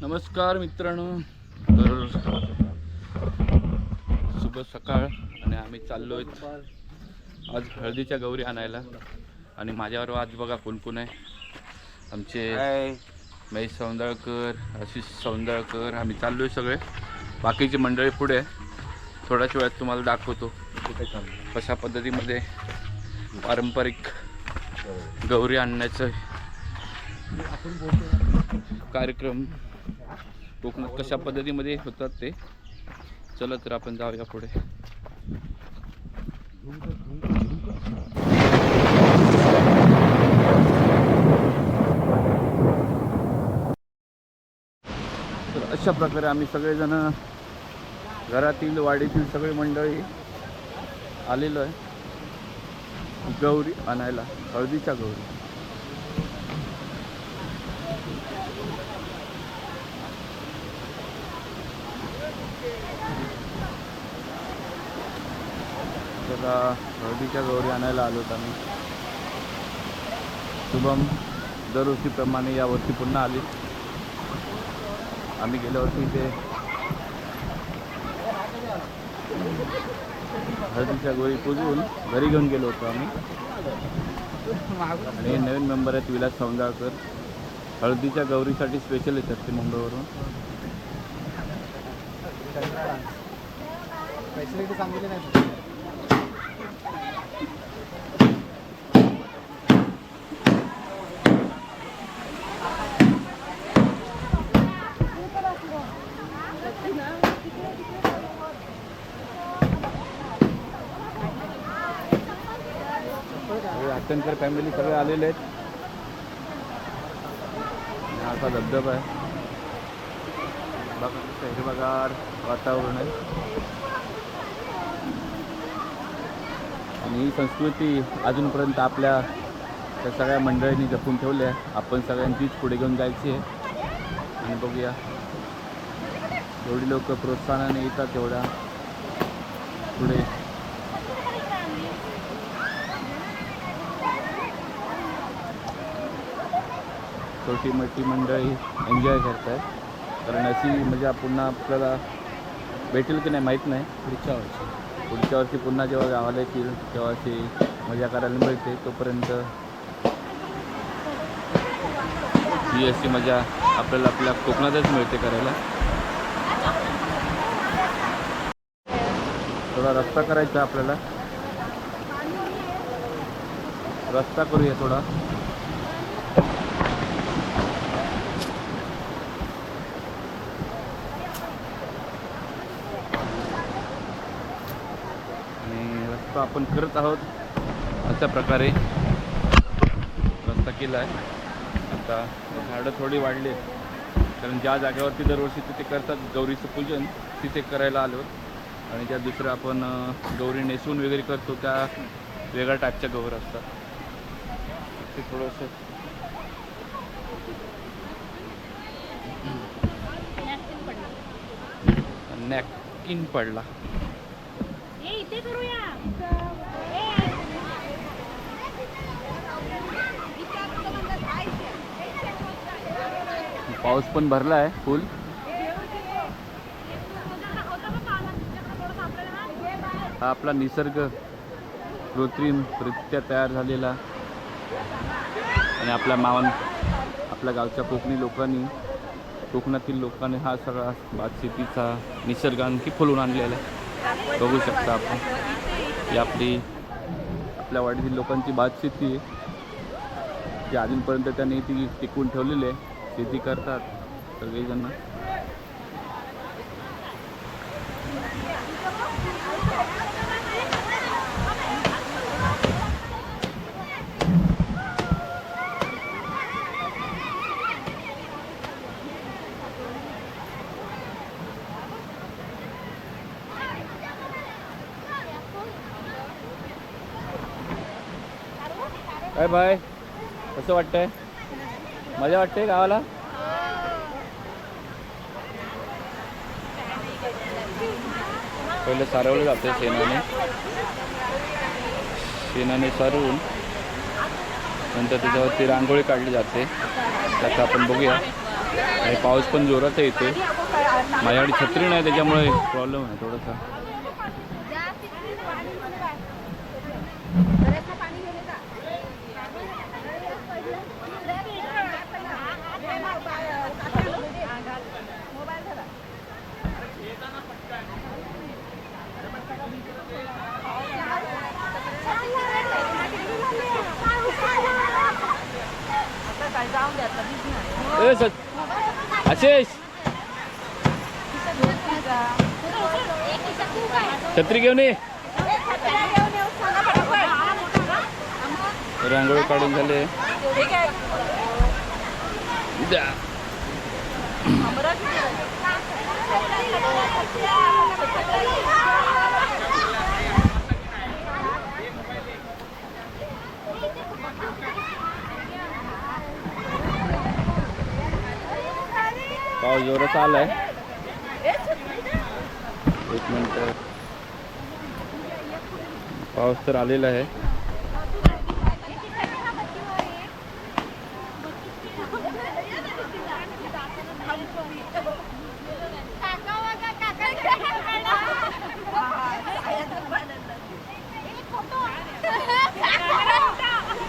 नमस्कार मित्रांनो. तर शुभ सकाळ आणि आम्ही चाललो आज हळदीच्या गौरी आणायला. आणि माझ्यावर आज बघा कोण कोण आहे. आमचे महेश सौंदळकर आशिष सौंदळकर आम्ही चाललो आहे सगळे. बाकीची मंडळी पुढे. थोड्याच वेळात तुम्हाला दाखवतो. कशा पद्धतीमध्ये पारंपरिक गौरी आणण्याचं कार्यक्रम कोकणात कशा पद्धतीमध्ये होतात ते? चला तर आपण जाऊया पुढे. तर अशा प्रकारे आम्ही सगळेजण घरातील वाडीतील सगळी मंडळी आलेलो आहे. गौरी आणायला हळदीच्या गौरी. तर हळदीच्या गौरी आणायला आलो होतो आम्ही. शुभम दरवर्षीप्रमाणे यावर्षी पुन्हा आली. आम्ही गेल्या वर्षी इथे हळदीच्या गोळी पुजवून घरी घेऊन गेलो होतो आम्ही. आणि नवीन मेंबर आहेत विलास सौंदाळकर. हळदीच्या गौरीसाठी स्पेशल येतात ते मुंबईवरून. फॅसिलिटी चांगली नाही सगळे हट्टणकर फॅमिली सगळे आलेले आहेत. असा धबधबा आहे. बघा कसं हिरवगार वातावरण आहे. आणि ही संस्कृती अजूनपर्यंत आपल्या त्या सगळ्या मंडळींनी जपून ठेवली आहे. आपण सगळ्यांचीच पुढे घेऊन जायची आहे. आणि बघूया. जेवढी लोक प्रोत्साहनाने येतात तेवढ्या पुढे छोटी मोठी मंडळी एन्जॉय करत आहेत कारण अशी मजा पुन्हा आपल्याला भेटेल की नाही माहीत नाही. पुढच्या वर्षी. पुढच्या वर्षी पुन्हा जेव्हा गावाला येतील तेव्हा अशी मजा करायला मिळते तोपर्यंत. ही अशी मजा आपल्याला आपल्या कोकणातच मिळते करायला. थोडा रस्ता करायचा आपल्याला. रस्ता करूया थोडा. तो आपण करत आहोत. अशा प्रकारे रस्ता केला आहे. आता झाडं थोडी वाढली आहेत. कारण ज्या जागेवरती दरवर्षी तिथे करतात गौरीचं पूजन तिथे करायला आलो. आणि ज्या दुसरं आपण गौरी नेसून वगैरे करतो त्या वेगळ्या टाईपच्या गौर असतात. ते थोडंसं नॅपकिन पडला हे इथे करूया पाऊस पण भरला आहे फुल. हा आपला निसर्ग कृत्रिमरित्या तयार झालेला. आणि आपल्या मावन आपल्या गावच्या कोकणी लोकांनी कोकणातील लोकांनी हा सगळा भातशेतीचा निसर्ग आणखी फुलून आणलेला आहे. बघू शकता आपण. ही आपली आपल्या वाडीतील लोकांची भातशेती आहे. जी अजूनपर्यंत त्यांनी ती टिकवून ठेवलेली आहे. शेती करतात सगळेजण. काय बाय कसं वाटतंय? मजा वाटते गावाला? पहिले सारवलं जाते शेणाने शेणाने सारवून नंतर त्याच्यावरती रांगोळी काढली जाते. त्याचं आपण बघूया. आणि पाऊस पण जोरात येतोय माझ्याकडे छत्री नाही त्याच्यामुळे प्रॉब्लेम आहे थोडासा. आशिष. छत्री घेऊन ये. रांगोळी काढून झाले. द्या. पाऊस जोरात आलाय एक मिनिट. पाऊस तर आलेला आहे.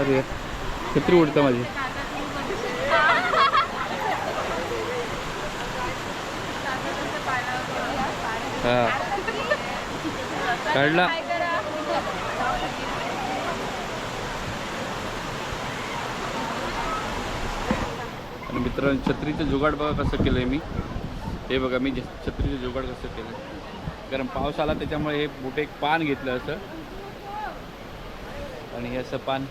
अरे छत्री उडतं माझी. हा. काढला. आणि मित्रांनो छत्रीचं जुगाड बघा कसं केलंय मी. हे बघा मी छत्रीचं जुगाड कसं केलं कारण पाऊस आला त्याच्यामुळे हे मोठे एक पान घेतलं असं. आणि हे असं पान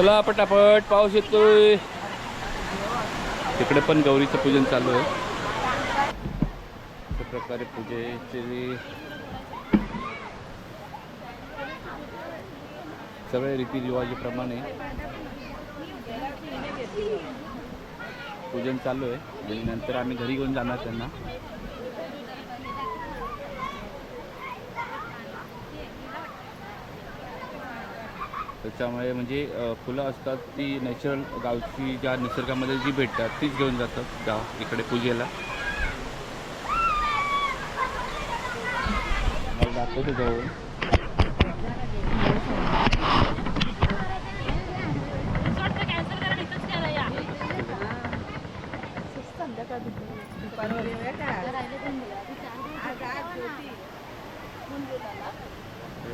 चला पटापट पाऊस येतोय. तिकडे पण गौरीचं पूजन चालू आहे. अशा प्रकारे पूजेचे सगळे रीतिरिवाजीप्रमाणे पूजन चालू आहे. आणि नंतर आम्ही घरी घेऊन जाणार त्यांना. त्याच्यामुळे म्हणजे फुलं असतात ती नॅचरल गावची ज्या निसर्गामध्ये जी भेटतात तीच घेऊन जातात गाव इकडे पूजेला. दाखवतो जवळ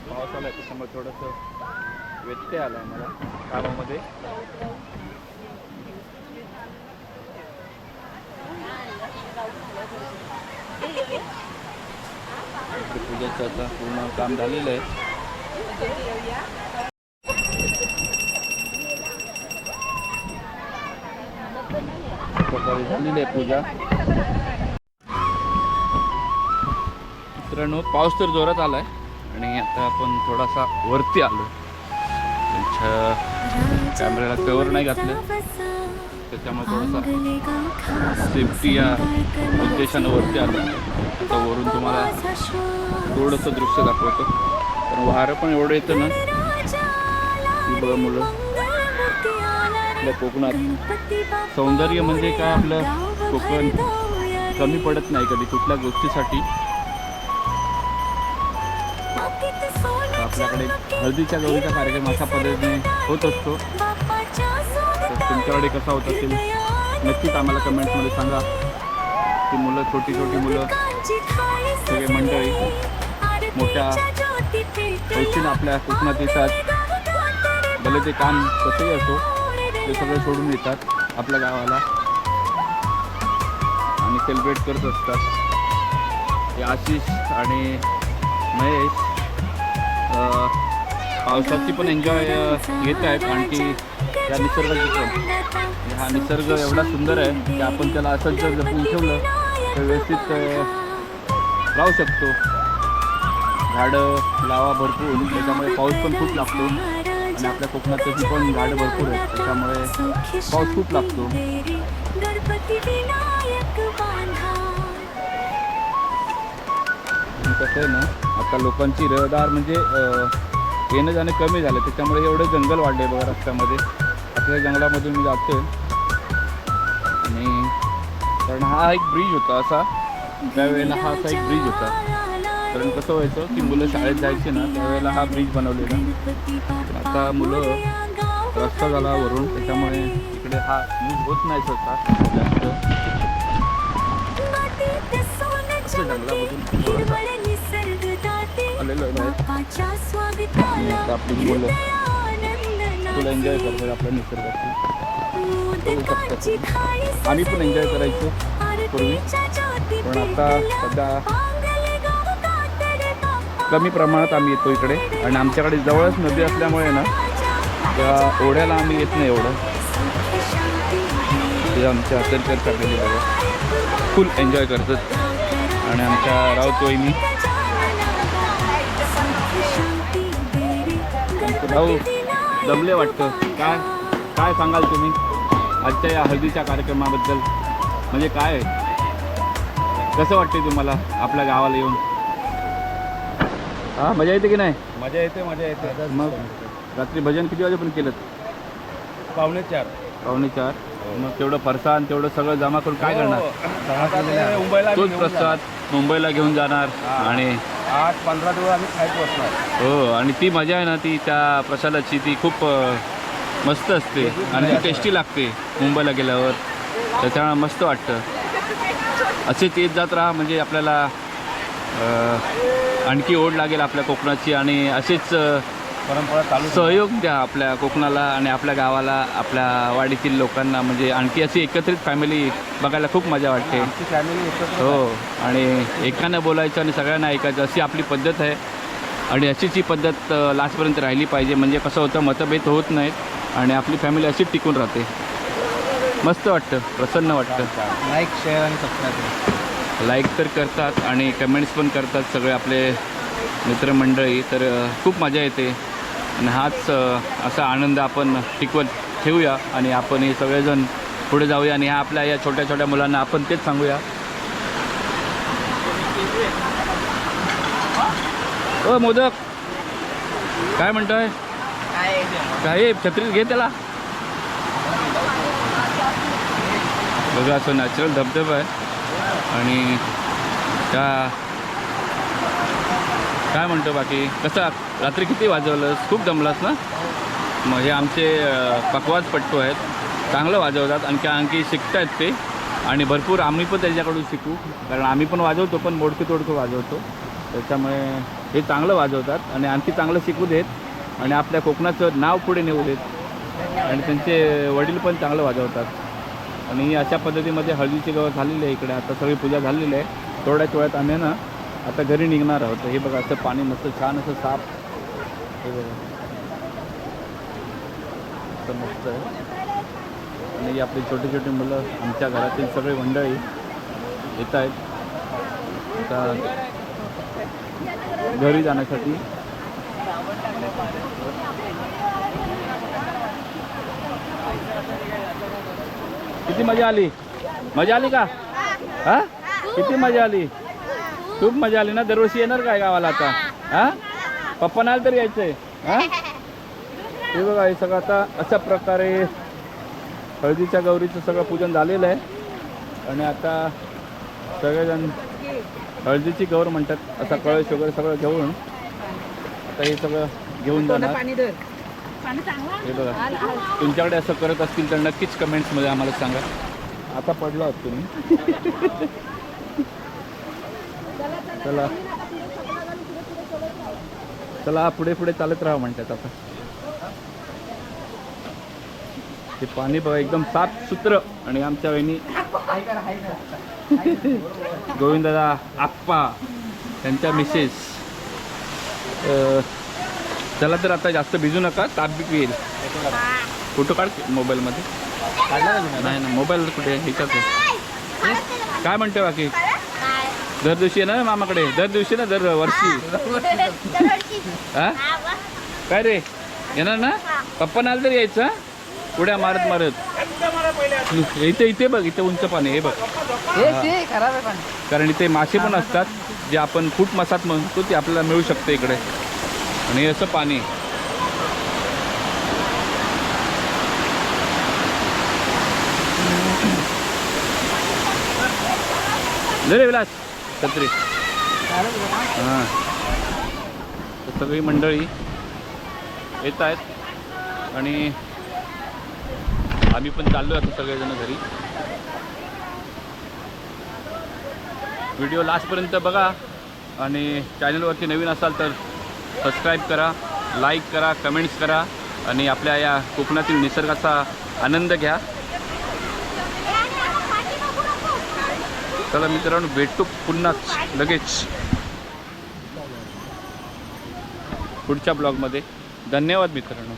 पाऊस आला त्याच्यामुळे थोडंसं व्यत्यय आला आहे मला कामामध्ये. इकडे पूजेचं आता पूर्ण काम झालेलं आहे. प्रकारे झालेली आहे पूजा. मित्रांनो पाऊस तर जोरात आलाय आणि आता आपण थोडासा वरती आलो कॅमेऱ्याला कवर नाही घातलं. त्याच्यामुळे थोडासा सेफ्टी या उद्देशानं वरती आलं आता वरून तुम्हाला थोडंसं दृश्य दाखवतो. पण वारं पण एवढं येतं ना बघा मुलं. आपल्या कोकणात सौंदर्य म्हणजे काय? आपलं कोकण कमी पडत नाही कधी कुठल्या गोष्टीसाठी. आपल्याकडे हळदीच्या गौरीचा कार्यक्रम अशा पद्धतीने होत असतो. तर तुमच्याकडे कसा होत असेल? नक्कीच आम्हाला कमेंट्समध्ये सांगा. ती मुलं छोटी छोटी मुलं सगळे मंडळी मोठ्या हौशीनं आपल्या कोकणात येतात. भले ते काम कसंही असो ते सगळे सोडून येतात आपल्या गावाला. आणि सेलिब्रेट करत असतात. आशिष आणि महेश पावसाची पण एन्जॉय घेत आहेत. आणखी या निसर्गाची पण. म्हणजे हा निसर्ग एवढा सुंदर आहे की आपण त्याला असंच जर जपून ठेवलं तर व्यवस्थित राहू शकतो. झाडं लावा भरपूर. त्याच्यामुळे पाऊस पण खूप लागतो. आणि आपल्या कोकणात तशी पण झाडं भरपूर आहेत. त्याच्यामुळे पाऊस खूप लागतो. कसं आहे ना आता लोकांची रहदार म्हणजे येणं जाणं कमी झालं त्याच्यामुळे एवढं जंगल वाढलं आहे बघा रस्त्यामध्ये. आपल्या जंगलामधून मी जातो आणि कारण हा एक ब्रिज होता असा. त्यावेळेला हा असा एक ब्रिज होता. कारण कसं व्हायचं की मुलं शाळेत जायचे ना त्यावेळेला हा ब्रिज बनवलेला. आता मुलं रस्ता झाला वरून त्याच्यामुळे इकडे हा यूज होत नाही सहसा जास्त. जंगलामधून आपली मुलं फुल एन्जॉय नाचे. करतात आपल्या थाळी आम्ही पण एन्जॉय करायचो पूर्वी पण आता. सध्या. कमी प्रमाणात आम्ही येतो इकडे आणि आमच्याकडे जवळच नदी असल्यामुळे ना त्या ओढ्याला आम्ही येत नाही एवढं ते आमच्या असेलकर फॅमिली फुल एन्जॉय करतात आणि आमच्या राऊत वहिनी भाऊ दमले वाटतं. काय काय सांगाल तुम्ही? आजच्या या हळदीच्या कार्यक्रमाबद्दल. म्हणजे काय कसं वाटते तुम्हाला आपल्या गावाला येऊन? हा मजा येते की नाही? मजा येते मजा येते. मग रात्री भजन किती वाजेपर्यंत केलं पावणे चार. पावणे चार. मग तेवढं फरसाण तेवढं सगळं जमा करून काय करणार? आम्ही तोच घेऊन प्रसाद मुंबईला घेऊन जाणार हा. आणि. आठ पंधरा दिवस आम्ही खायच बसणार. हो आणि ती मजा आहे ना ती त्या प्रसादाची ती खूप मस्त असते आणि ती टेस्टी लागते मुंबईला गेल्यावर. त्याच्यामुळे मस्त वाटतं. असेच येत जात राहा म्हणजे आपल्याला आणखी ओढ लागेल आपल्या कोकणाची आणि असेच परंपरा चालू सहयोग द्या आपल्या कोकणाला आणि आपल्या गावाला आपल्या वाडीतील लोकांना. म्हणजे आणखी अशी एकत्रित फॅमिली बघायला खूप मजा वाटते. फॅमिली हो आणि एकानं बोलायचं आणि सगळ्यांना ऐकायचं अशी आपली पद्धत आहे. आणि अशीच ही पद्धत लास्टपर्यंत राहिली पाहिजे. म्हणजे कसं होतं मतभेद होत नाहीत आणि आपली फॅमिली अशीच टिकून राहते. मस्त वाटतं प्रसन्न वाटतं. लाईक शेअर आणि सबस्क्राईब लाईक तर करतात आणि कमेंट्स पण करतात सगळे आपले मित्रमंडळी. तर खूप मजा येते. आणि हाच असा आनंद आपण टिकवत ठेवूया आणि आपण हे सगळेजण पुढे जाऊया आणि ह्या आपल्या या छोट्या छोट्या मुलांना आपण तेच सांगूया. ओ मोदक! काय म्हणतोय? काय छत्री घे त्याला. बघा असं नॅचरल धबधबा आहे. आणि त्या काय म्हणतो बाकी? कसं रात्री किती वाजवलंस? खूप जमलास ना? मग हे आमचे पकवाज पट्टू आहेत. चांगलं वाजवतात. आणखी आणखी शिकत आहेत ते. आणि भरपूर आम्ही पण त्यांच्याकडून शिकू. कारण आम्ही पण वाजवतो पण मोडके तोडकं वाजवतो. त्याच्यामुळे हे चांगलं वाजवतात. आणि आणखी चांगलं शिकू देत. आणि आपल्या कोकणाचं नाव पुढे नेऊ देत. आणि त्यांचे वडील पण चांगलं वाजवतात. आणि अशा पद्धतीमध्ये हळदीची गवत झालेली आहे इकडे. आता सगळी पूजा झालेली आहे. थोड्याच वेळात आम्ही ना आता घरी निघणार आहोत. हे बघा असं पाणी मस्त छान असं साफ. हे बघा. असं मस्त आहे. आणि आपली छोटी छोटी मुलं आमच्या घरातील सगळे मंडळी येत आहेत. आता घरी जाण्यासाठी. किती मजा आली? मजा आली का? हा? किती मजा आली? खूप मजा आली ना दरवर्षी येणार काय गावाला आता? हा? पप्पा नाही तर यायचंय. हा? हे बघा हे सगळं आता अशा प्रकारे हळदीच्या गौरीचं सगळं पूजन झालेलं आहे. आणि आता सगळेजण हळदीची गौर म्हणतात असा कळश वगैरे सगळं घेऊन आता हे सगळं घेऊन जाणार. हे बघा. तुमच्याकडे असं करत असतील तर नक्कीच कमेंट्समध्ये आम्हाला सांगा. आता पडलो आहात तुम्ही. चला. चला पुढे पुढे चालत राहा म्हणतात आता. हे पाणी बघा एकदम साफ सूत्र आणि आमच्या वहिनी गोविंदादा आप्पा त्यांच्या मिसेस. चला तर आता जास्त भिजू नका ताप बी येईल. फोटो काढ मोबाईलमध्ये? नाही ना मोबाईल कुठे? ह्याच्यात. काय म्हणते बाकी? दर दिवशी येणार ना मामाकडे? दर दिवशी ना दर वर्षी. हा. काय रे? येणार ना? पप्पा नाल तर यायचं? उड्या मारत मारत. इथे इथे बघ इथे उंच पाणी हे बघ. हे ते खराब आहे पण. कारण इथे मासे पण असतात जे आपण फूट मसात म्हणतो ते आपल्याला मिळू शकते इकडे. आणि हे असं पाणी. विलास. छत्री. हां. सगळी मंडळी येत आहेत. आणि आम्ही पण चाललो आता सगळेजण घरी. व्हिडिओ लास्टपर्यंत बघा. आणि चॅनलवरती नवीन असाल तर सबस्क्राईब करा लाईक करा कमेंट्स करा. आणि आपल्या या कोकणातील निसर्गाचा आनंद घ्या. चला मित्रांनो भेटतो पुन्हाच लगेच. पुढच्या ब्लॉगमध्ये. धन्यवाद मित्रांनो.